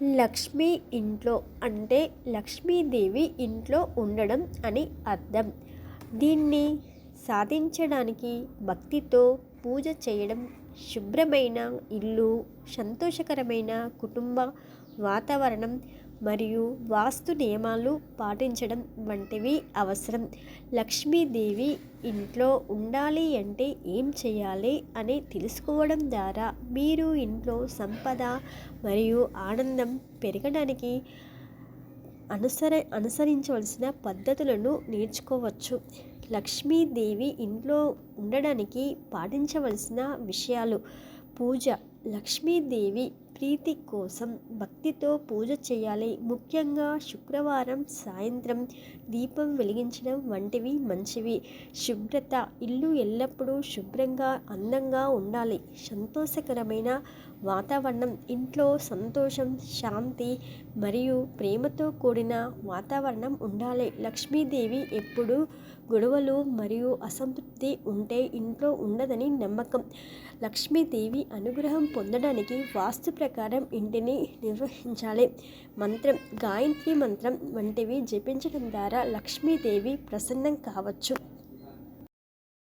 లక్ష్మి ఇంట్లో అంటే లక్ష్మీదేవి ఇంట్లో ఉండడం అని అర్థం. దీన్ని సాధించడానికి భక్తితో పూజ చేయడం శుభ్రమైన ఇల్లు సంతోషకరమైన కుటుంబ వాతావరణం మరియు వాస్తు నియమాలు పాటించడం వంటివి అవసరం. లక్ష్మీదేవి ఇంట్లో ఉండాలి అంటే ఏం చేయాలి అని తెలుసుకోవడం ద్వారా మీరు ఇంట్లో సంపద మరియు ఆనందం పెరగడానికి అనుసర అనుసరించవలసిన పద్ధతులను నేర్చుకోవచ్చు. లక్ష్మీదేవి ఇంట్లో ఉండడానికి పాటించవలసిన విషయాలు పూజ లక్ష్మీదేవి ప్రీతి కోసం భక్తితో పూజ చేయాలి. ముఖ్యంగా శుక్రవారం సాయంత్రం దీపం వెలిగించడం వంటివి మంచివి. శుభ్రత ఇల్లు ఎల్లప్పుడూ శుభ్రంగా అందంగా ఉండాలి. సంతోషకరమైన వాతావరణం ఇంట్లో సంతోషం శాంతి మరియు ప్రేమతో కూడిన వాతావరణం ఉండాలి. లక్ష్మీదేవి ఎప్పుడు గొడవలు మరియు అసంతృప్తి ఉంటే ఇంట్లో ఉండదని నమ్మకం. లక్ష్మీదేవి అనుగ్రహం పొందడానికి వాస్తు ప్రకారం ఇంటిని నిర్వహించాలి. మంత్రం గాయత్రి మంత్రం వంటివి జపించడం ద్వారా లక్ష్మీదేవి ప్రసన్నం కావచ్చు.